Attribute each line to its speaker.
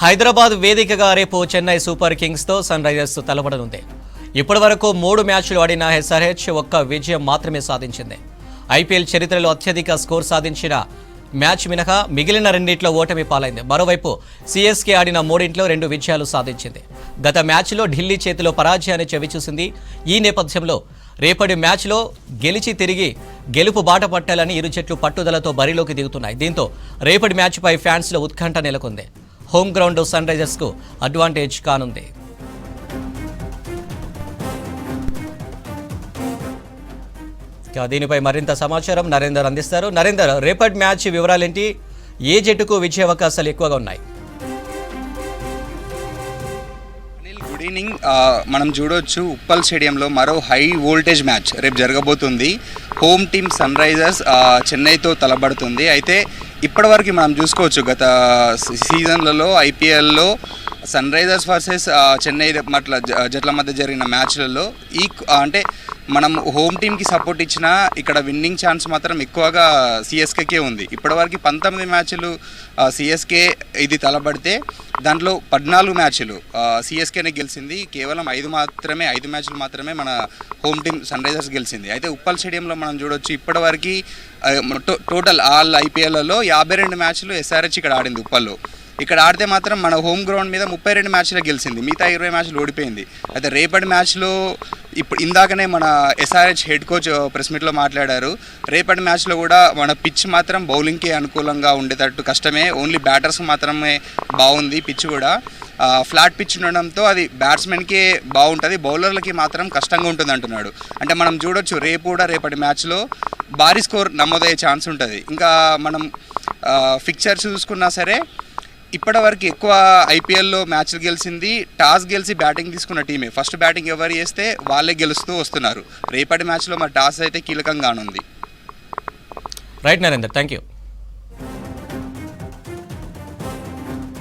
Speaker 1: హైదరాబాద్ వేదికగా రేపు చెన్నై సూపర్ కింగ్స్తో సన్ రైజర్స్ తలపడనుంది. ఇప్పటి వరకు మూడు మ్యాచ్లు ఆడిన ఎస్ఆర్హెచ్ ఒక్క విజయం మాత్రమే సాధించింది. ఐపీఎల్ చరిత్రలో అత్యధిక స్కోర్ సాధించిన మ్యాచ్ మినహా మిగిలిన రెండింటిలో ఓటమి పాలైంది. మరోవైపు సిఎస్కే ఆడిన మూడింట్లో రెండు విజయాలు సాధించింది. గత మ్యాచ్లో ఢిల్లీ చేతిలో పరాజయాన్ని చవిచూసింది. ఈ నేపథ్యంలో రేపటి మ్యాచ్లో గెలిచి తిరిగి గెలుపు బాట పట్టాలని ఇరు జట్లు పట్టుదలతో బరిలోకి దిగుతున్నాయి. దీంతో రేపటి మ్యాచ్పై ఫ్యాన్స్లో ఉత్కంఠ నెలకొంది. హోమ్ గ్రౌండ్ సన్ రైజర్స్కు అడ్వాంటేజ్ కానుంది. దీనిపై మరింత సమాచారం నరేందర్ అందిస్తారు. నరేందర్ రేపటి మ్యాచ్ వివరాలేంటి? ఏ జట్టుకు విజయ అవకాశాలు ఎక్కువగా ఉన్నాయి?
Speaker 2: గుడ్ ఈవినింగ్ మనం చూడొచ్చు ఉప్పల్ స్టేడియంలో మరో హై వోల్టేజ్ మ్యాచ్ రేపు జరగబోతుంది. హోమ్ టీమ్ సన్ రైజర్స్ చెన్నైతో తలబడుతుంది. అయితే ఇప్పటివరకు మనం చూసుకోవచ్చు గత సీజన్లలో ఐపీఎల్లో సన్ రైజర్స్ వర్సెస్ చెన్నై మట్ల జట్ల మధ్య జరిగిన మ్యాచ్లలో ఈ అంటే మనం హోమ్ టీమ్కి సపోర్ట్ ఇచ్చినా ఇక్కడ విన్నింగ్ ఛాన్స్ మాత్రం ఎక్కువగా సిఎస్కేకే ఉంది. ఇప్పటివరకు పంతొమ్మిది మ్యాచ్లు సిఎస్కే ఇది తలబడితే దాంట్లో పద్నాలుగు మ్యాచ్లు సిఎస్కేనే గెలిచింది. కేవలం ఐదు మాత్రమే ఐదు మ్యాచ్లు మాత్రమే మన హోమ్ టీమ్ సన్ రైజర్స్ గెలిచింది. అయితే ఉప్పల్ స్టేడియంలో మనం చూడొచ్చు ఇప్పటివరకు టోటల్ ఆల్ ఐపీఎల్లలో యాభై రెండు మ్యాచ్లు ఎస్ఆర్హెచ్ ఇక్కడ ఆడింది ఉప్పల్లో. ఇక్కడ ఆడితే మాత్రం మన హోమ్ గ్రౌండ్ మీద ముప్పై రెండు మ్యాచ్లు గెలిచింది. మిగతా ఇరవై మ్యాచ్లు ఓడిపోయింది. అయితే రేపటి మ్యాచ్లో ఇప్పుడు ఇందాకనే మన ఎస్ఆర్హెచ్ హెడ్ కోచ్ ప్రెస్ మీట్లో మాట్లాడారు. రేపటి మ్యాచ్లో కూడా మన పిచ్ మాత్రం బౌలింగ్కి అనుకూలంగా ఉండేటట్టు కష్టమే. ఓన్లీ బ్యాటర్స్ మాత్రమే బాగుంది పిచ్ కూడా. ఫ్లాట్ పిచ్ ఉండడంతో అది బ్యాట్స్మెన్కే బాగుంటుంది. బౌలర్లకి మాత్రం కష్టంగా ఉంటుంది అంటున్నాడు. అంటే మనం చూడొచ్చు రేపు కూడా రేపటి మ్యాచ్లో భారీ స్కోర్ నమోదయ్యే ఛాన్స్ ఉంటుంది. ఇంకా మనం ఫిక్చర్స్ చూసుకున్నా సరే ఇప్పటి వరకు ఎక్కువ ఐపీఎల్లో మ్యాచ్లు గెలిచింది టాస్ గెలిచి బ్యాటింగ్ తీసుకున్న టీమే. ఫస్ట్ బ్యాటింగ్ ఎవరు చేస్తే వాళ్ళే గెలుస్తూ వస్తున్నారు. రేపటి మ్యాచ్లో మరి టాస్ అయితే కీలకంగానుంది.
Speaker 1: Right Narender thank you